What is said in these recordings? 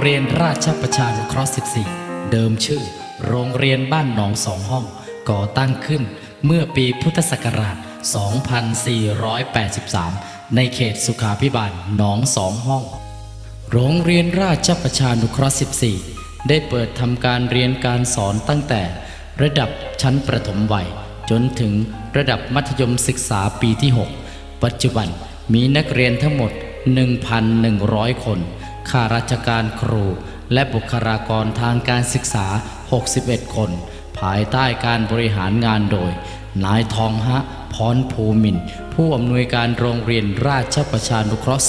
โรงเรียนราชประชานุเคราะห์ 14 เดิมชื่อ โรงเรียนบ้านหนองสองห้อง ก่อตั้งขึ้นเมื่อปีพุทธศักราช 2483 ในเขตสุขาพิบาลหนองสองห้อง โรงเรียนราชประชานุเคราะห์ 14 ได้เปิดทำการเรียนการสอนตั้งแต่ ระดับชั้นประถมวัย จนถึงระดับมัธยมศึกษาปีที่ 6 ปัจจุบันมีนักเรียนทั้งหมด 1,100 คน ข้าราชการครู และบุคลากรทางการศึกษา 61 คน ภายใต้การบริหารงานโดย นายทองฮะพรภูมิน ผู้อำนวยการโรงเรียนราชประชานุเคราะห์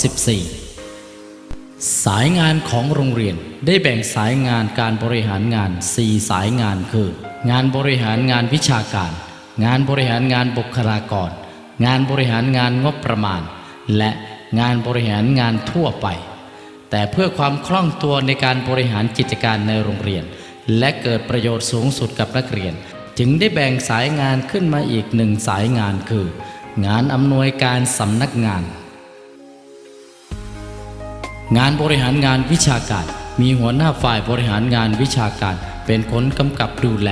14 สายงานของโรงเรียนได้แบ่งสายงานการบริหารงาน 4 สายงานคือ งานบริหารงานวิชาการ งานบริหารงานบุคลากร งานบริหารงานงบประมาณ และงานบริหารงานทั่วไป แต่เพื่อความคล่องตัวในการบริหารกิจการในโรงเรียน และเกิดประโยชน์สูงสุดกับนักเรียน จึงได้แบ่งสายงานขึ้นมาอีกหนึ่งสายงานคือ งานอำนวยการสำนักงาน งานบริหารงานวิชาการ มีหัวหน้าฝ่ายบริหารงานวิชาการ เป็นคนกำกับดูแล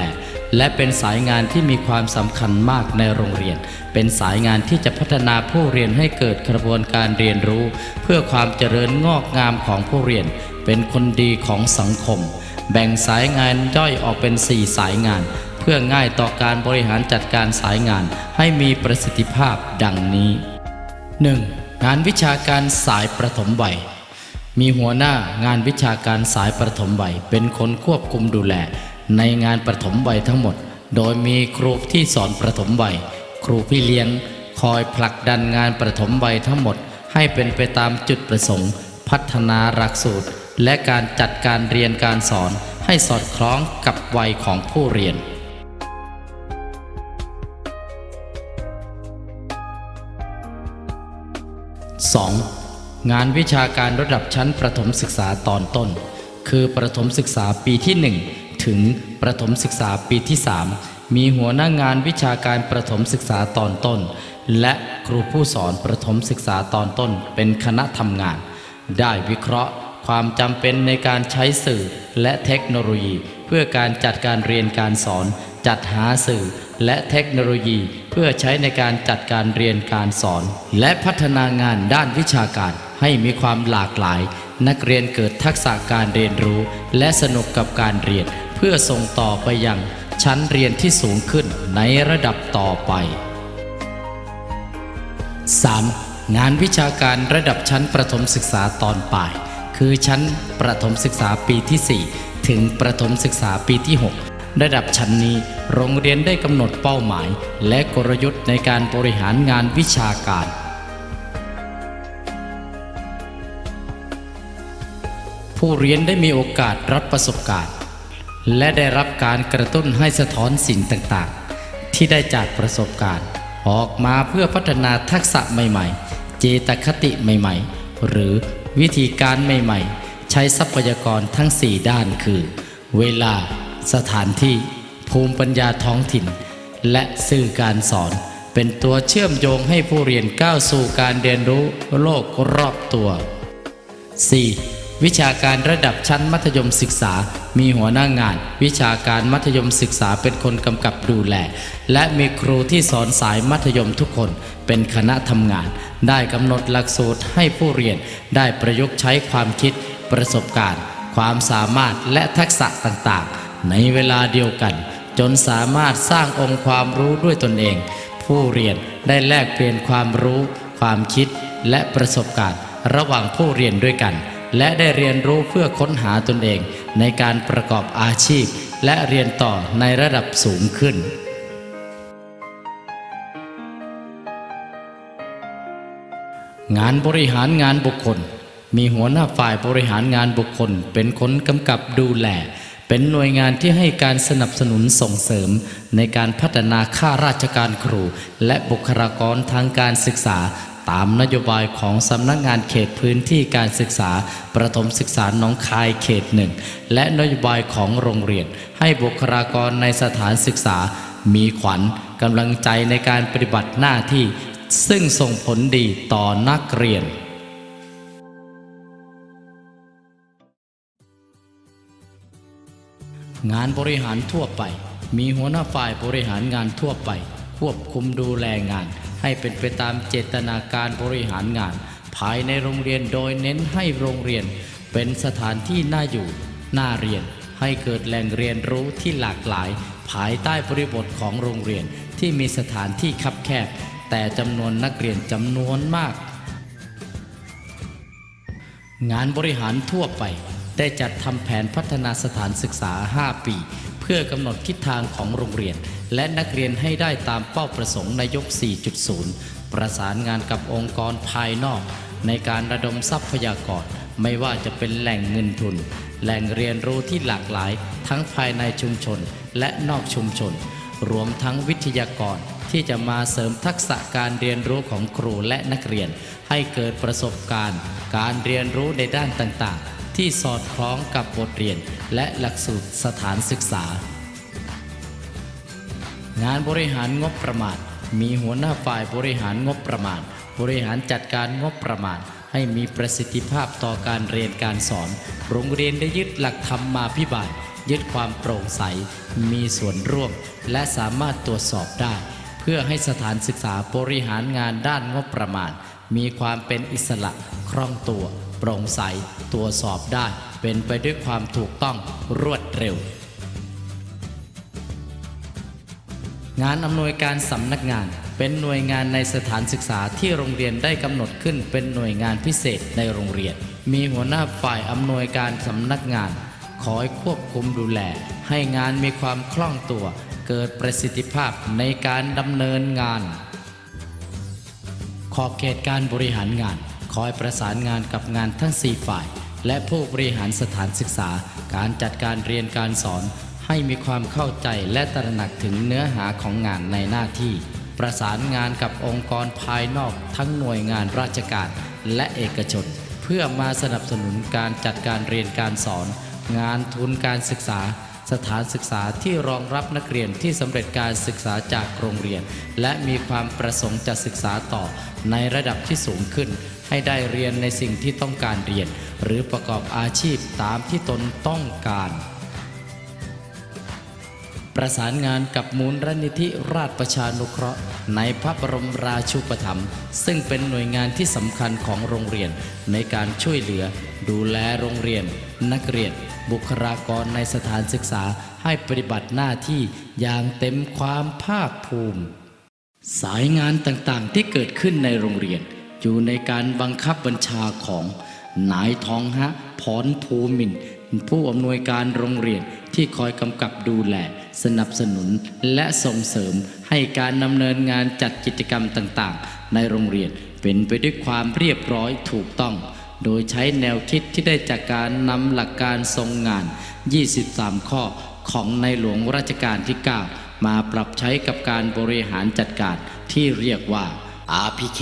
และเป็นสายงานที่มีความสำคัญมากในโรงเรียน เป็นสายงานที่จะพัฒนาผู้เรียนให้เกิดกระบวนการเรียนรู้ เพื่อความเจริญงอกงามของผู้เรียน เป็นคนดีของสังคม แบ่งสายงานย่อยออกเป็น 4 สายงาน เพื่อง่ายต่อการบริหารจัดการสายงาน ให้มีประสิทธิภาพดังนี้ 1. งานวิชาการสายประถมวัยมีหัวหน้างานวิชาการสายประถมวัยเป็นคนควบคุมดูแล ในงานประถมวัยทั้งหมด โดยมีครูที่สอนประถมวัยครูพี่เลี้ยงคอยผลักดันงานประถมวัยทั้งหมด ให้เป็นไปตามจุดประสงค์ พัฒนาหลักสูตร และการจัดการเรียนการสอนให้สอดคล้องกับวัยของผู้เรียน 2. งานวิชาการระดับชั้นประถมศึกษาตอนต้น คือประถมศึกษาปีที่ 1 ถึงประถมศึกษาปีที่ 3 มีหัวหน้างานวิชาการประถมศึกษาตอนต้น และครูผู้สอนประถมศึกษาตอนต้น เป็นคณะทำงาน ได้วิเคราะห์ความจำเป็นในการใช้สื่อและเทคโนโลยี เพื่อการจัดการเรียนการสอน จัดหาสื่อและเทคโนโลยีเพื่อใช้ในการจัดการเรียนการสอน และพัฒนางานด้านวิชาการให้มีความหลากหลาย นักเรียนเกิดทักษะการเรียนรู้ และสนุกกับการเรียน เพื่อส่งต่อไปยังชั้นเรียนที่สูงขึ้นในระดับต่อไป 3. งานวิชาการระดับชั้นประถมศึกษาตอนปลาย คือชั้นประถมศึกษาปีที่ 4 ถึงประถมศึกษาปีที่ 6 ระดับชั้นนี้โรงเรียนได้กำหนดเป้าหมาย และกลยุทธ์ในการบริหารงานวิชาการผู้เรียนได้มีโอกาสรับประสบการณ์ และได้รับการกระตุ้นให้สะท้อนสิ่งต่างๆ ที่ได้จากประสบการณ์ ออกมาเพื่อพัฒนาทักษะใหม่ๆ เจตคติใหม่ๆ หรือวิธีการใหม่ๆ ใช้ทรัพยากรทั้ง 4 ด้านคือ เวลา สถานที่ ภูมิปัญญาท้องถิ่น และสื่อการสอน เป็นตัวเชื่อมโยงให้ผู้เรียนก้าวสู่การเรียนรู้โลกรอบตัว 4. วิชาการระดับชั้นมัธยมศึกษา มีหัวหน้างาน วิชาการมัธยมศึกษาเป็นคนกำกับดูแล และมีครูที่สอนสายมัธยมทุกคน เป็นคณะทำงาน ได้กำหนดหลักสูตรให้ผู้เรียนได้ประยุกต์ใช้ความคิด ประสบการณ์ ความสามารถและทักษะต่างๆ ในเวลาเดียวกัน จนสามารถสร้างองค์ความรู้ด้วยตนเอง ผู้เรียนได้แลกเปลี่ยนความรู้ ความคิดและประสบการณ์ ระหว่างผู้เรียนด้วยกัน และได้เรียนรู้เพื่อค้นหาตนเองในการประกอบอาชีพ และเรียนต่อในระดับสูงขึ้น งานบริหารงานบุคคล มีหัวหน้าฝ่ายบริหารงานบุคคล เป็นคนกำกับดูแล เป็นหน่วยงานที่ให้การสนับสนุนส่งเสริม ในการพัฒนาข้าราชการครู และบุคลากรทางการศึกษา ตามนโยบายของสำนักงานเขตพื้นที่การศึกษา ประถมศึกษาหนองคายเขตหนึ่ง และนโยบายของโรงเรียน ให้บุคลากรในสถานศึกษา มีขวัญกำลังใจในการปฏิบัติหน้าที่ ซึ่งส่งผลดีต่อนักเรียนงานบริหารทั่วไป มีหัวหน้าฝ่ายบริหารงานทั่วไป ควบคุมดูแลงาน ให้เป็นไปตามเจตนาการบริหารงาน ภายในโรงเรียนโดยเน้นให้โรงเรียน เป็นสถานที่น่าอยู่ น่าเรียน ให้เกิดแหล่งเรียนรู้ที่หลากหลาย ภายใต้บริบทของโรงเรียนที่มีสถานที่คับแคบ แต่จำนวนนักเรียนจำนวนมาก งานบริหารทั่วไปได้จัดทำแผนพัฒนาสถานศึกษา 5 ปี เพื่อกำหนดทิศทางของโรงเรียน และนักเรียนให้ได้ตามเป้าประสงค์ในยก 4.0 ประสานงานกับองค์กรภายนอก ในการระดมทรัพยากร ไม่ว่าจะเป็นแหล่งเงินทุน แหล่งเรียนรู้ที่หลากหลาย ทั้งภายในชุมชนและนอกชุมชน รวมทั้งวิทยากรที่จะมาเสริมทักษะการเรียนรู้ของครูและนักเรียน ให้เกิดประสบการณ์ การเรียนรู้ในด้านต่างๆ ที่สอดคล้องกับบทเรียนและหลักสูตรสถานศึกษา งานบริหารงบประมาณ มีหัวหน้าฝ่ายบริหารงบประมาณ บริหารจัดการงบประมาณ ให้มีประสิทธิภาพต่อการเรียนการสอน โรงเรียนได้ยึดหลักธรรมมาพิบาลยึดความโปร่งใส มีส่วนร่วม และสามารถตรวจสอบได้ เพื่อให้สถานศึกษาบริหารงานด้านงบประมาณ มีความเป็นอิสระคล่องตัว โปร่งใสตรวจสอบได้ เป็นไปด้วยความถูกต้องรวดเร็ว งานอำนวยการสำนักงาน เป็นหน่วยงานในสถานศึกษาที่โรงเรียนได้กำหนดขึ้นเป็นหน่วยงานพิเศษในโรงเรียน มีหัวหน้าฝ่ายอำนวยการสำนักงาน คอยควบคุมดูแล ให้งานมีความคล่องตัว เกิดประสิทธิภาพในการดำเนินงาน ขอบเขตการบริหารงาน คอยประสานงานกับงานทั้ง 4 ฝ่าย และผู้บริหารสถานศึกษา การจัดการเรียนการสอน ให้มีความเข้าใจและตระหนักถึงเนื้อหาของงานในหน้าที่ ประสานงานกับองค์กรภายนอกทั้งหน่วยงานราชการและเอกชน เพื่อมาสนับสนุนการจัดการเรียนการสอน งานทุนการศึกษา สถานศึกษาที่รองรับนักเรียนที่สำเร็จการศึกษาจากโรงเรียน และมีความประสงค์จะศึกษาต่อในระดับที่สูงขึ้น ให้ได้เรียนในสิ่งที่ต้องการเรียน หรือประกอบอาชีพตามที่ตนต้องการ ประสานงานกับมูลนิธิราชประชานุเคราะห์ ในพระบรมราชูปถัมภ์ซึ่งเป็นหน่วยงานที่สำคัญของโรงเรียน ในการช่วยเหลือ ดูแลโรงเรียน นักเรียน บุคลากรในสถานศึกษาให้ปฏิบัติหน้าที่อย่างเต็มความภาคภูมิ สายงานต่างๆที่เกิดขึ้นในโรงเรียน อยู่ในการบังคับบัญชาของนายทองฮะพรภูมินผู้อำนวยการโรงเรียนที่คอยกำกับดูแล สนับสนุนและส่งเสริมให้การดำเนินงานจัดกิจกรรมต่างๆ ในโรงเรียนเป็นไปด้วยความเรียบร้อยถูกต้อง โดยใช้แนวคิดที่ได้จากการนำหลักการทรงงาน 23 ข้อของในหลวงรัชกาลที่ 9 มาปรับใช้กับการบริหารจัดการที่เรียกว่า RPK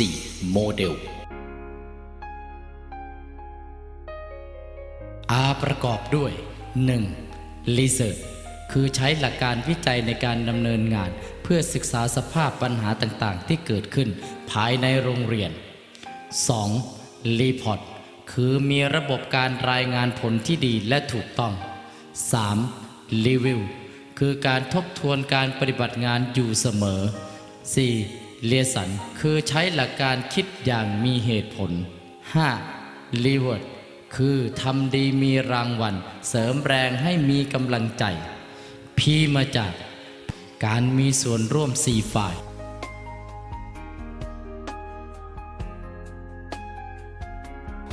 14 โมเดล R ประกอบด้วย 1. Research คือใช้หลักการวิจัยในการดำเนินงาน เพื่อศึกษาสภาพปัญหาต่างๆ ที่เกิดขึ้นภายในโรงเรียน 2. Report คือมีระบบการรายงานผลที่ดีและถูกต้อง 3. Review คือการทบทวนการปฏิบัติงานอยู่เสมอ 4. เลียสันคือใช้หลักการคิดอย่างมีเหตุผล 5. Reward คือทำดีมีรางวัล เสริมแรงให้มีกำลังใจ P มาจากการมีส่วนร่วมสี่ฝ่าย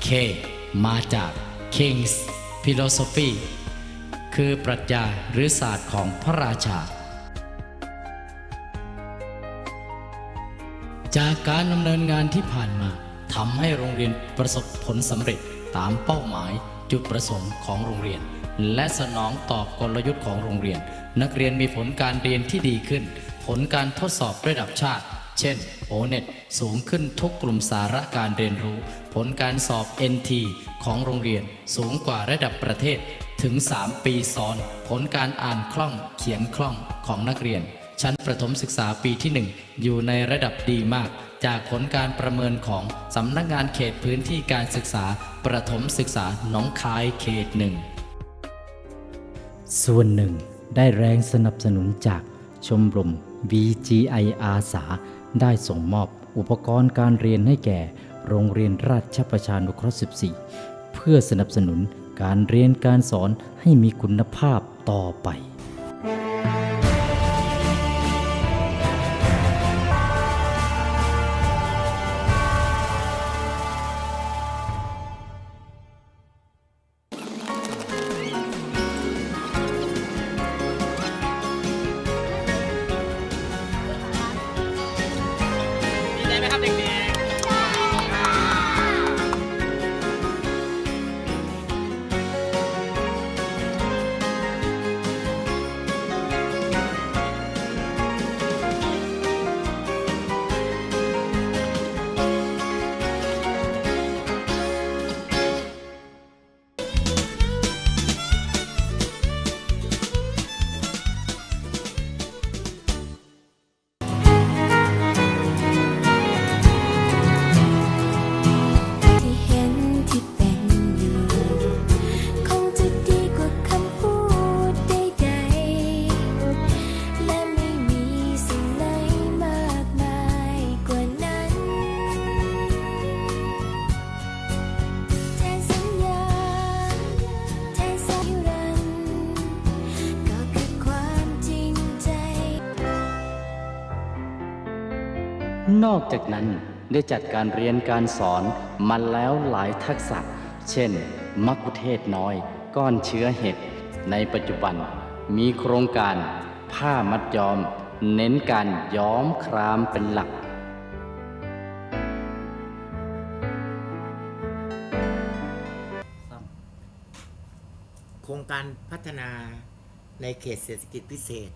K มาจาก King's Philosophy คือปรัชญาหรือศาสตร์ของพระราชา จากการดำเนินงานที่ผ่านมาทำให้โรงเรียนประสบผลสำเร็จตามเป้าหมายจุดประสงค์ของโรงเรียน และสนองตอบกลยุทธ์ของโรงเรียน นักเรียนมีผลการเรียนที่ดีขึ้น ผลการทดสอบระดับชาติ เช่น o n e t สูงขึ้นทุกกลุ่มสาระการเรียนรู้ ผลการสอบ NT ของโรงเรียนสูงกว่าระดับประเทศถึง 3 ปีซ้อน ผลการอ่านคล่องเขียนคล่องของนักเรียน ชั้นประถมศึกษาปีที่ 1 อยู่ในระดับดีมาก จากผลการประเมินของสำนักงานเขตพื้นที่การศึกษา ประถมศึกษาหนองคายเขตหนึ่ง ส่วนหนึ่งได้แรงสนับสนุนจากชมรม BGI อาสา ได้ส่งมอบอุปกรณ์การเรียนให้แก่โรงเรียนราชประชานุเคราะห์ 14 เพื่อสนับสนุนการเรียนการสอนให้มีคุณภาพต่อไป อกจากนั้นได้จัดการเรียนการสอนมาแล้วหลายทักษะ เช่น มักคุเทศน้อย ก้อนเชื้อเห็ด ในปัจจุบันมีโครงการผ้ามัดย้อม เน้นการย้อมครามเป็นหลักโครงการพัฒนาในเขตเศรษฐกิจพิเศษ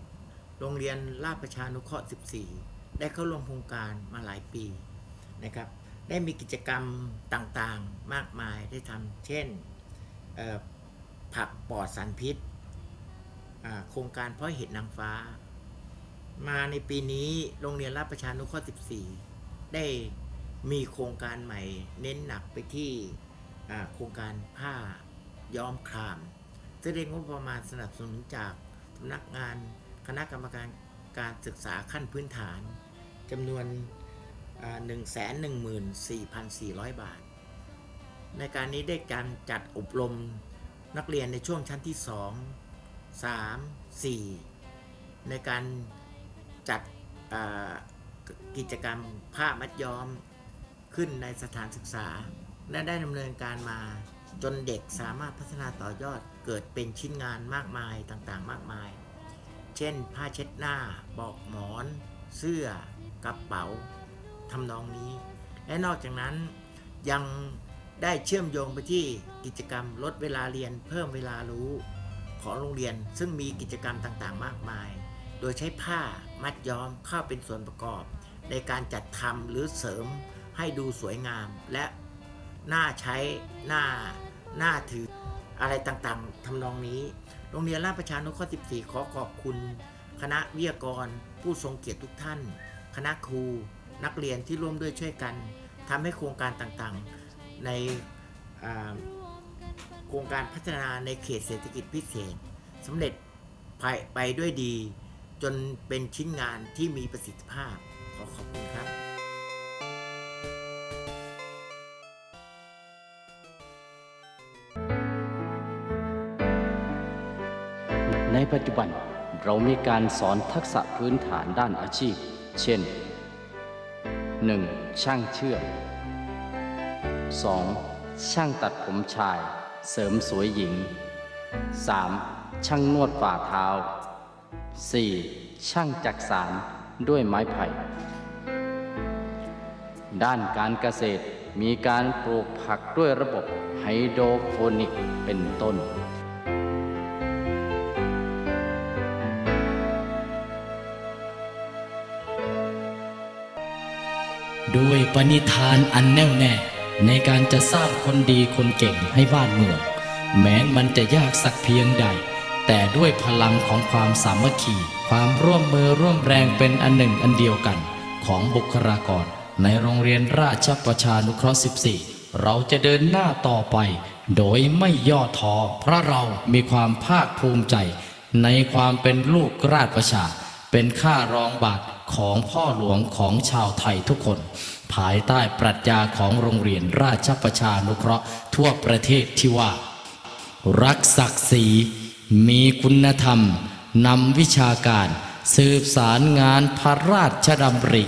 โรงเรียนราชประชานุเคราะห์ 14 ได้เข้าร่วมโครงการมาหลายปีนะครับ ได้มีกิจกรรมต่างๆมากมายได้ทำเช่นผักปลอดสารพิษโครงการเพาะเห็ดนางฟ้า มาในปีนี้โรงเรียนราชประชานุเคราะห์14 ได้มีโครงการใหม่เน้นหนักไปที่โครงการผ้าย้อมครามซึ่งได้งบประมาณสนับสนุนจากสำนักงานคณะกรรมการการศึกษาขั้นพื้นฐาน จำนวนหนึ่งแสนหนึ่งหมื่นสี่พันสี่ร้อยบาท ในการนี้ได้การจัดอบรมนักเรียนในช่วงชั้นที่ 2 3 4 ในการจัดกิจกรรมผ้ามัดย้อมขึ้นในสถานศึกษา และได้ดำเนินการมาจนเด็กสามารถพัฒนาต่อยอดเกิดเป็นชิ้นงานมากมายต่างๆ มากมาย เช่น ผ้าเช็ดหน้าปลอกหมอน เสื้อ กระเป๋าทำนองนี้ และนอกจากนั้นยังได้เชื่อมโยงไปที่กิจกรรมลดเวลาเรียนเพิ่มเวลารู้ของโรงเรียน ซึ่งมีกิจกรรมต่างๆ มากมาย โดยใช้ผ้ามัดย้อมเข้าเป็นส่วนประกอบ ในการจัดทำหรือเสริมให้ดูสวยงาม และน่าใช้น่าน่าถืออะไรต่างๆทำนองนี้ โรงเรียนราชประชานุเคราะห์14 ขอขอบคุณ คณะวิทยากรผู้ทรงเกียรติทุกท่าน คณะครู นักเรียนที่ร่วมด้วยช่วยกันทำให้โครงการต่างๆ ในโครงการพัฒนาในเขตเศรษฐกิจพิเศษสำเร็จไปไปด้วยดี จนเป็นชิ้นงานที่มีประสิทธิภาพ ขอขอบคุณครับในปัจจุบันเรามีการสอนทักษะพื้นฐานด้านอาชีพ เช่น 1. ช่างเชื่อม 2. ช่างตัดผมชาย เสริมสวยหญิง 3. ช่างนวดฝ่าเท้า 4. ช่างจักสารด้วยไม้ไผ่ ด้านการเกษตรมีการปลูกผักด้วยระบบไฮโดรโปนิกเป็นต้น ด้วยปณิธานอันแน่วแน่ในการจะสร้างคนดีคนเก่งให้บ้านเมือง แม้นมันจะยากสักเพียงใด แต่ด้วยพลังของความสามัคคี ความร่วมมือร่วมแรงเป็นอันหนึ่งอันเดียวกัน ของบุคลากร ในโรงเรียนราชประชานุเคราะห์ 14 เราจะเดินหน้าต่อไป โดยไม่ย่อท้อเพราะเรามีความภาคภูมิใจ ในความเป็นลูกราชประชา เป็นข้ารองบาท ของพ่อหลวงของชาวไทยทุกคน ภายใต้ปรัชญาของโรงเรียนราชประชานุเคราะห์ทั่วประเทศที่ว่า รักศักดิ์ศรีมีคุณธรรมนำวิชาการ สืบสารงานพระราชดำริ